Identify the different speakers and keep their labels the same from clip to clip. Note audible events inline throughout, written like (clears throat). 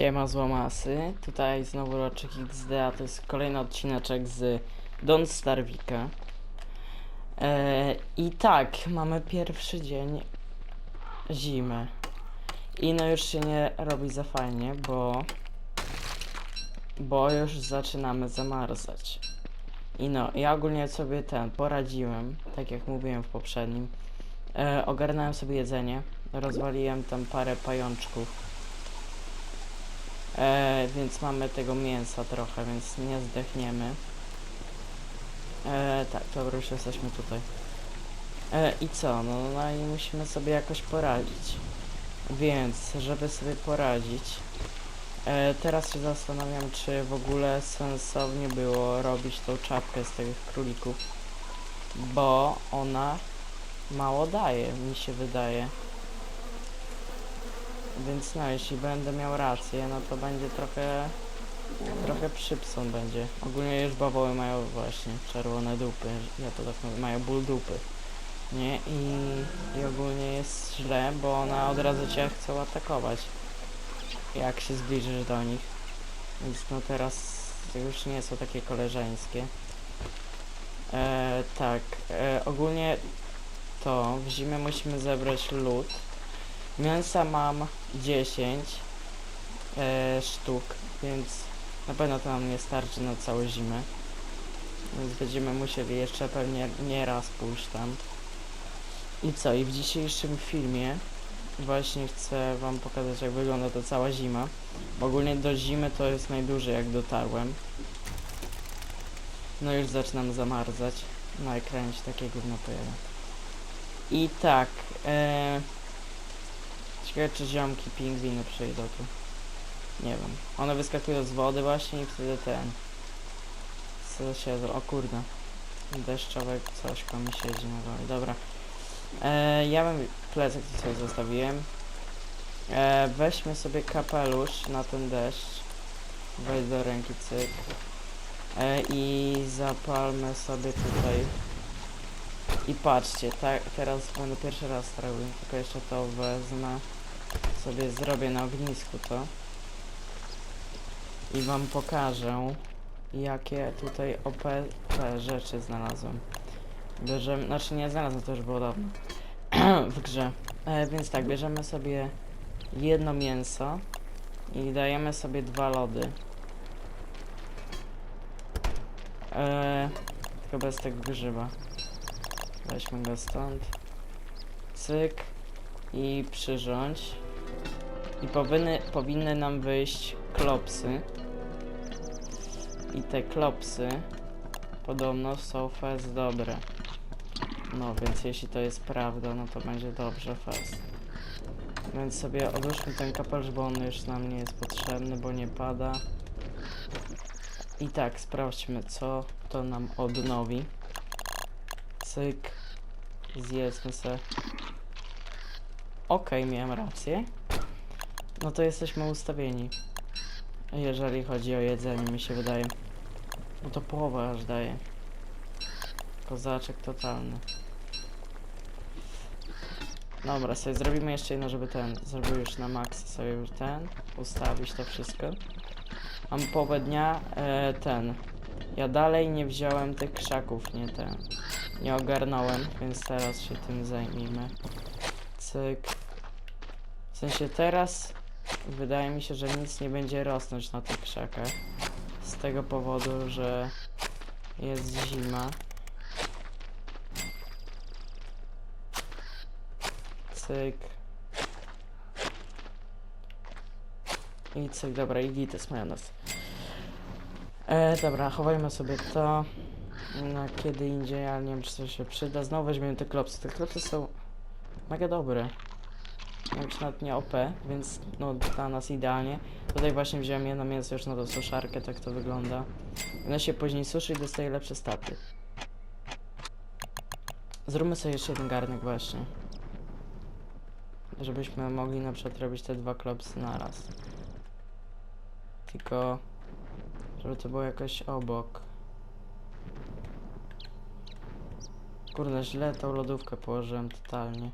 Speaker 1: Siema złomasy, tutaj znowu Roczek XD, a to jest kolejny odcineczek z Don Starwika. E, I tak, mamy pierwszy dzień zimy. I no już się nie robi za fajnie, bo bo już zaczynamy zamarzać. I no, ja ogólnie sobie ten poradziłem, tak jak mówiłem w poprzednim. E, ogarnąłem sobie jedzenie, rozwaliłem tam parę pajączków. E, więc mamy tego mięsa trochę, więc nie zdechniemy. E, tak, dobra, już jesteśmy tutaj. E, I co? No, no i musimy sobie jakoś poradzić. Więc, żeby sobie poradzić, e, teraz się zastanawiam, czy w ogóle sensownie było robić tą czapkę z tych królików, bo ona mało daje, mi się wydaje. Więc no, jeśli będę miał rację, no to będzie trochę, trochę przypson będzie. Ogólnie już bawoły mają właśnie czerwone dupy, ja to tak mówię, mają ból dupy. Nie? I, I ogólnie jest źle, bo one od razu cię chcą atakować, jak się zbliżysz do nich. Więc no teraz już nie są takie koleżeńskie. E, tak, e, ogólnie to w zimę musimy zebrać lód. Mięsa mam 10 e, sztuk, więc na pewno to nam nie starczy na całą zimę. Więc będziemy musieli jeszcze pewnie nie raz pójść tam. I co? I w dzisiejszym filmie właśnie chcę wam pokazać jak wygląda ta cała zima. Bo ogólnie do zimy to jest najdłużej jak dotarłem. No już zaczynam zamarzać. Na ekranie się takie gówno pojawia. I tak, e, Ciekawe czy ziomki pingwiny przyjdą tu. Nie wiem. One wyskakują z wody właśnie i wtedy ten. Co zro- O kurde. Deszczowe coś mi siedzi na dole. Dobra. E, ja bym plecak tu sobie zostawiłem. E, weźmy sobie kapelusz na ten deszcz. Weź do ręki cyk. E, I zapalmy sobie tutaj. I patrzcie, tak, teraz będę pierwszy raz strawił, tylko jeszcze to wezmę sobie zrobię na ognisku to i wam pokażę jakie tutaj OP rzeczy znalazłem. Bierzemy, znaczy nie znalazłem, to już było dawno. (clears throat) W grze. E, więc tak, bierzemy sobie jedno mięso i dajemy sobie dwa lody. E, tylko bez tego grzyba. Weźmy go stąd. Cyk i przyrządź. I powinny, powinny nam wyjść klopsy. I te klopsy podobno są fest dobre. No więc jeśli to jest prawda, no to będzie dobrze fest. Więc sobie odłóżmy ten kapelusz, bo on już nam nie jest potrzebny, bo nie pada. I tak, sprawdźmy co to nam odnowi. Cyk. Zjedzmy se Okej, miałem rację. No to jesteśmy ustawieni. Jeżeli chodzi o jedzenie, mi się wydaje. No to połowa aż daje. Kozaczek totalny. Dobra, sobie zrobimy jeszcze jedno, żeby ten, zrobił już na maksa sobie już ten, ustawić to wszystko. Mam połowę dnia, e, ten. Ja dalej nie wziąłem tych krzaków, nie ten. Nie ogarnąłem, więc teraz się tym zajmijmy. Cyk. Sensie teraz wydaje mi się, że nic nie będzie rosnąć na tych krzakach. Z tego powodu, że jest zima. Cyk. I cyk, dobra, i git jest majonez. E, dobra, chowajmy sobie to na kiedy indziej, ale nie wiem czy to się przyda. Znowu weźmiemy te klopsy. Te klopsy są mega dobre. Już nawet nie OP, więc no dla nas idealnie. Tutaj właśnie wziąłem jedno mięso już na tą suszarkę, tak to wygląda. Ono się później suszy i dostaje lepsze staty. Zróbmy sobie jeszcze jeden garnek właśnie. Żebyśmy mogli na przykład robić te dwa klopsy naraz. Tylko, żeby to było jakoś obok. Kurde, źle tą lodówkę położyłem totalnie.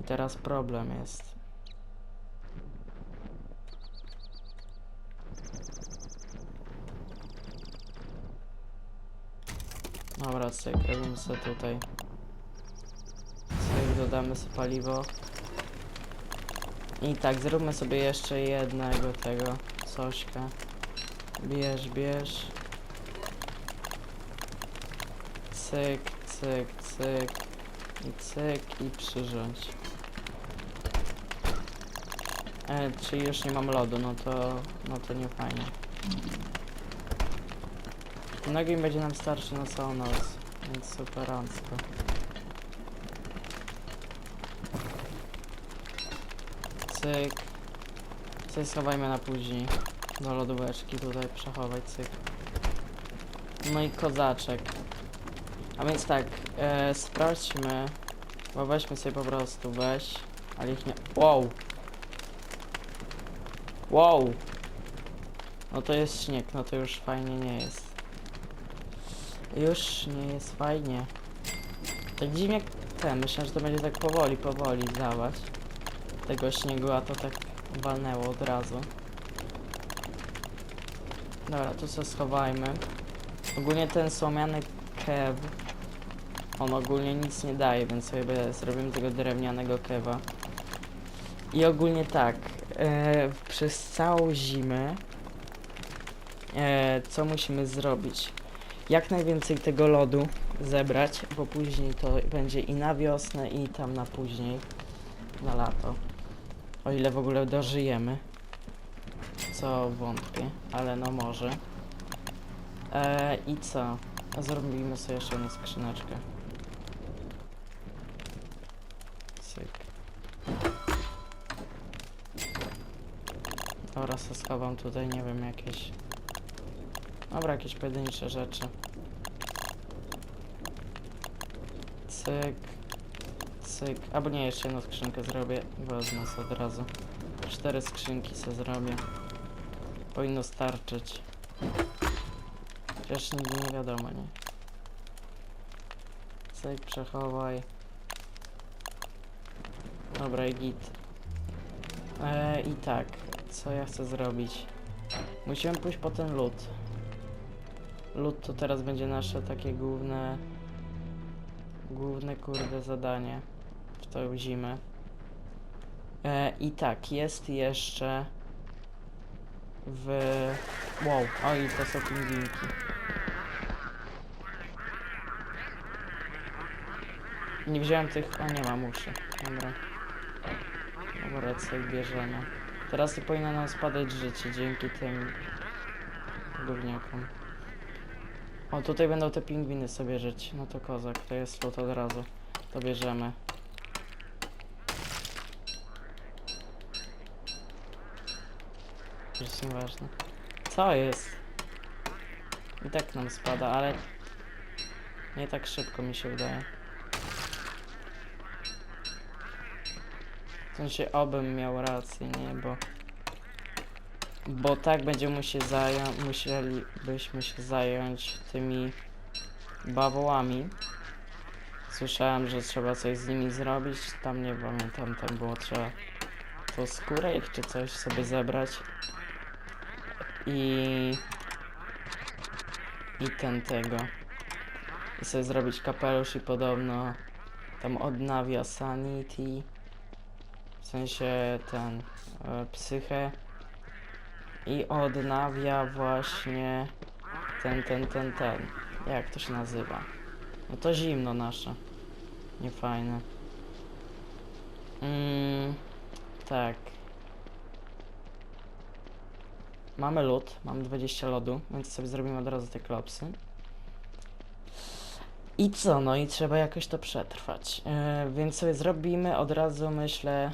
Speaker 1: I teraz problem jest. Dobra, cyk, robimy sobie tutaj. Cyk, dodamy sobie paliwo. I tak, zróbmy sobie jeszcze jednego tego cośka. Bierz, bierz. Cyk, cyk, cyk. I cyk, i przyrządź. E, już nie mam lodu, no to, no to nie fajnie. Nogi będzie nam starczy na całą noc, więc superancko. Cyk. Cyk schowajmy na później. Do lodóweczki tutaj przechować, cyk. No i kozaczek. A więc tak, e, sprawdźmy. Bo weźmy sobie po prostu, weź. Ale ich nie... Wow! Wow! No to jest śnieg, no to już fajnie nie jest. Już nie jest fajnie. Tak dziwnie jak ten, myślałem, że to będzie tak powoli, powoli dawać. Tego śniegu, a to tak walnęło od razu. Dobra, tu co schowajmy. Ogólnie ten słomiany kew, on ogólnie nic nie daje, więc sobie zrobimy tego drewnianego kewa. I ogólnie tak, e, przez całą zimę e, co musimy zrobić? Jak najwięcej tego lodu zebrać, bo później to będzie i na wiosnę, i tam na później, na lato. O ile w ogóle dożyjemy. Co wątpię, ale no może. E, I co? Zrobimy sobie jeszcze jedną skrzyneczkę. Dobra, se schowam tutaj, nie wiem, jakieś... Dobra, jakieś pojedyncze rzeczy. Cyk. Cyk. Albo nie, jeszcze jedną skrzynkę zrobię. Wezmę sobie od razu. Cztery skrzynki sobie zrobię. Powinno starczyć. Chociaż nigdy nie wiadomo, nie? Cyk, przechowaj. Dobra, i git. E, I tak, co ja chcę zrobić? Musimy pójść po ten lód. Lód to teraz będzie nasze takie główne... Główne kurde zadanie w tą zimę. E, I tak, jest jeszcze w... Wow, oj, to są pingwinki. Nie wziąłem tych... A nie mam uszy. Dobra. Dobra, co bierzemy. Teraz to powinno nam spadać życie dzięki tym gówniakom. O, tutaj będą te pingwiny sobie żyć. No to kozak, to jest lód od razu. To bierzemy. Już są ważne. Co jest? I tak nam spada, ale nie tak szybko mi się wydaje. W sensie obym miał rację, nie? Bo bo tak będziemy się zająć, musielibyśmy się zająć tymi bawołami. Słyszałem, że trzeba coś z nimi zrobić. Tam nie pamiętam, tam było trzeba to skórę ich czy coś sobie zebrać. I i ten tego. I sobie zrobić kapelusz i podobno tam odnawia sanity. Sensie ten e, psychę i odnawia właśnie ten, ten, ten, ten. Jak to się nazywa? No to zimno nasze. Niefajne. Mm, tak. Mamy lód, mamy 20 lodu, więc sobie zrobimy od razu te klopsy. I co? No i trzeba jakoś to przetrwać. Yy, więc sobie zrobimy od razu, myślę,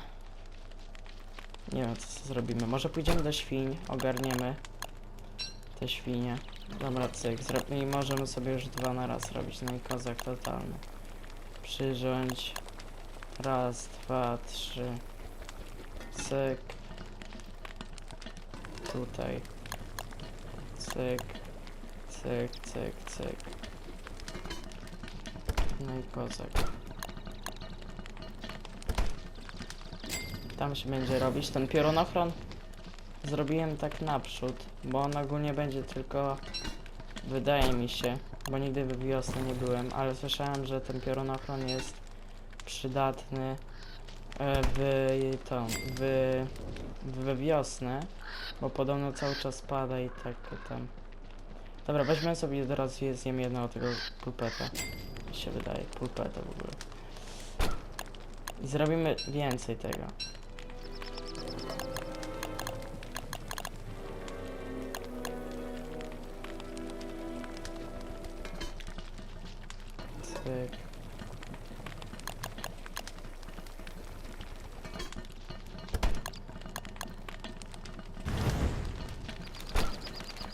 Speaker 1: nie wiem, co zrobimy. Może pójdziemy do świń, ogarniemy te świnie. Dobra, cyk. Zro I możemy sobie już dwa na raz robić. No i kozak totalny. Przyrządź. Raz, dwa, trzy. Cyk. Tutaj. Cyk. Cyk, cyk, cyk. No i kozak. Tam się będzie robić ten piorunochron. Zrobiłem tak naprzód, bo on ogólnie będzie tylko Wydaje mi się, bo nigdy w wiosnę nie byłem, ale słyszałem, że ten piorunochron jest przydatny e, w tą, w, we wiosnę, bo podobno cały czas pada i tak tam. Dobra, weźmy sobie teraz je- zjem jednego tego pulpeta. Mi się wydaje, pulpeta w ogóle. I zrobimy więcej tego. Cyk.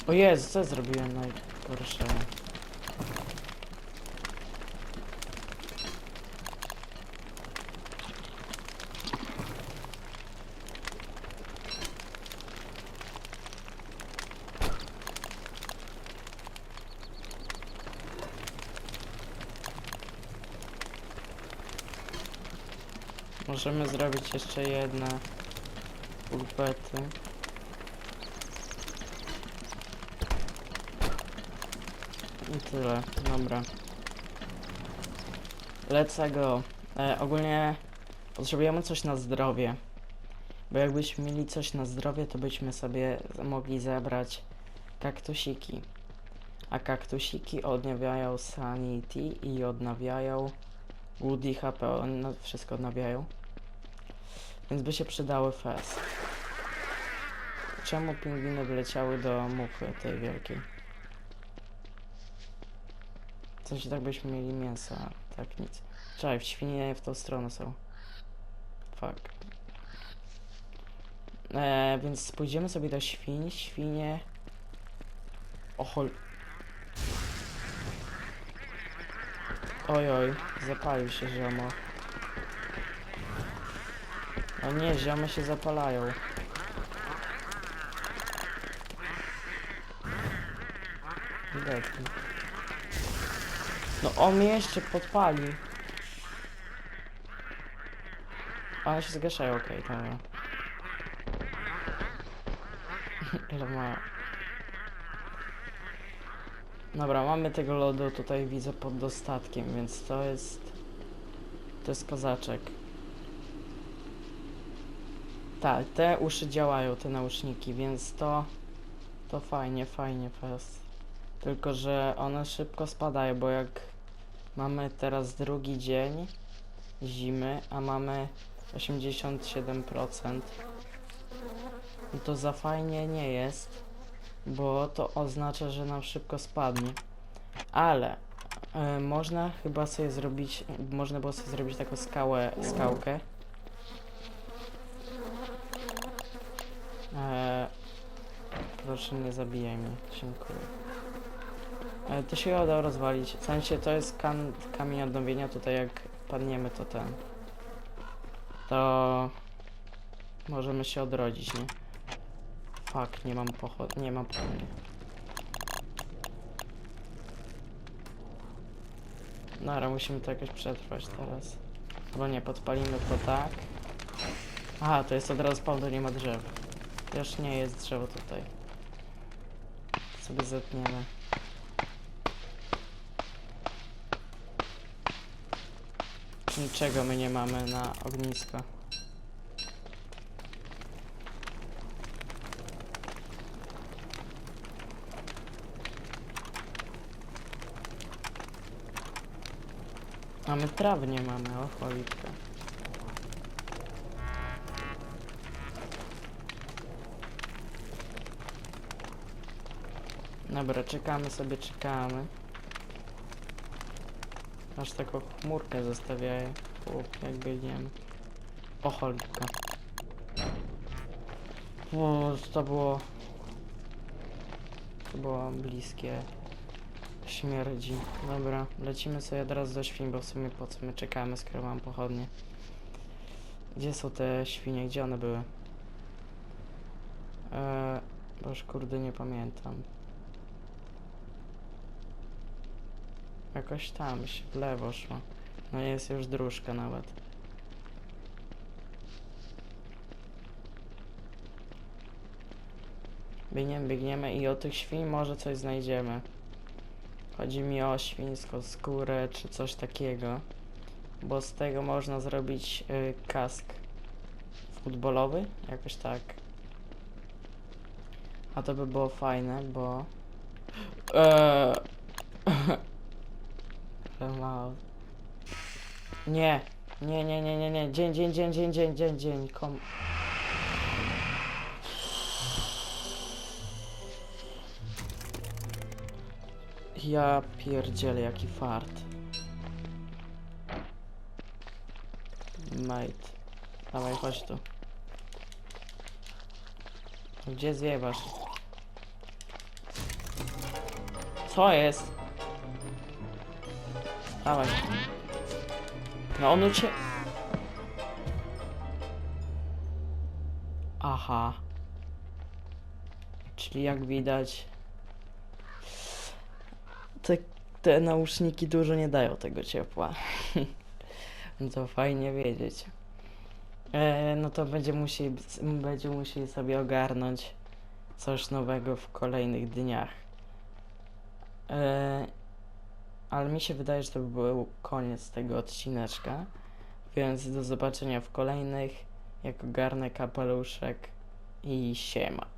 Speaker 1: O Jezu, co zrobiłem najgorsze? Możemy zrobić jeszcze jedne pulpety. I tyle, dobra. Let's go. E, ogólnie potrzebujemy coś na zdrowie. Bo jakbyśmy mieli coś na zdrowie, to byśmy sobie mogli zebrać kaktusiki. A kaktusiki odnawiają sanity i odnawiają Woody HP, one wszystko odnawiają. Więc by się przydały fest. Czemu pingwiny wleciały do muchy tej wielkiej? W sensie tak byśmy mieli mięsa, tak nic. Czekaj, w świnie w tą stronę są. Fuck. E, więc pójdziemy sobie do świń, świnie... Ochol... Oj, oj, zapalił się ziomo. O nie, ziomy się zapalają. No on mnie jeszcze podpali. A One się zgaszają, okej, dobra. (laughs) Ile ma... Dobra, mamy tego lodu tutaj widzę pod dostatkiem, więc to jest... To jest kozaczek. Tak, te uszy działają, te nauszniki, więc to... To fajnie, fajnie fest. Tylko, że one szybko spadają, bo jak mamy teraz drugi dzień zimy, a mamy 87%, no to za fajnie nie jest, bo to oznacza, że nam szybko spadnie. Ale e, można chyba sobie zrobić, można było sobie zrobić taką skałę, skałkę. E, proszę nie zabijaj mnie, dziękuję. E, to się udało rozwalić. W sensie to jest kan kamień odnowienia, tutaj jak padniemy to ten. To możemy się odrodzić, nie? Fuck, nie mam pochod, nie mam pochodni. Dobra, musimy to jakoś przetrwać teraz. Bo nie, podpalimy to tak. Aha, to jest od razu spawn, nie ma drzew. Też nie jest drzewo tutaj. Sobie zetniemy. Niczego my nie mamy na ognisko. Mamy trawy nie mamy, o. Dobra, czekamy sobie, czekamy. Aż taką chmurkę zostawiają. Chłop, jakby nie wiem. O cholipka. O, to było... To było bliskie. Śmierdzi. Dobra, lecimy sobie teraz do świń, bo w sumie po co my czekamy, skoro mam pochodnie. Gdzie są te świnie? Gdzie one były? Eee, bo już kurde nie pamiętam. Jakoś tam się w lewo szło. No jest już dróżka nawet. Biegniemy, biegniemy i od tych świń może coś znajdziemy. Chodzi mi o świńską skórę czy coś takiego. Bo z tego można zrobić y, kask futbolowy, jakoś tak. A to by było fajne, bo... Eee... (gasps) (laughs) Nie, nie, nie, nie, nie, nie. Dzień, dzień, dzień, dzień, dzień, dzień, dzień. Kom... Ja pierdzielę, jaki fart. Mate. Dawaj, chodź tu. Gdzie zjebasz? Co jest? Dawaj. No on ucie... Aha. Czyli jak widać... Te, te nauszniki dużo nie dają tego ciepła. (laughs) to fajnie wiedzieć. E, no to będzie musieli, będzie musieli sobie ogarnąć coś nowego w kolejnych dniach. E, ale mi się wydaje, że to by był koniec tego odcineczka. Więc do zobaczenia w kolejnych. Jak ogarnę kapeluszek i siema.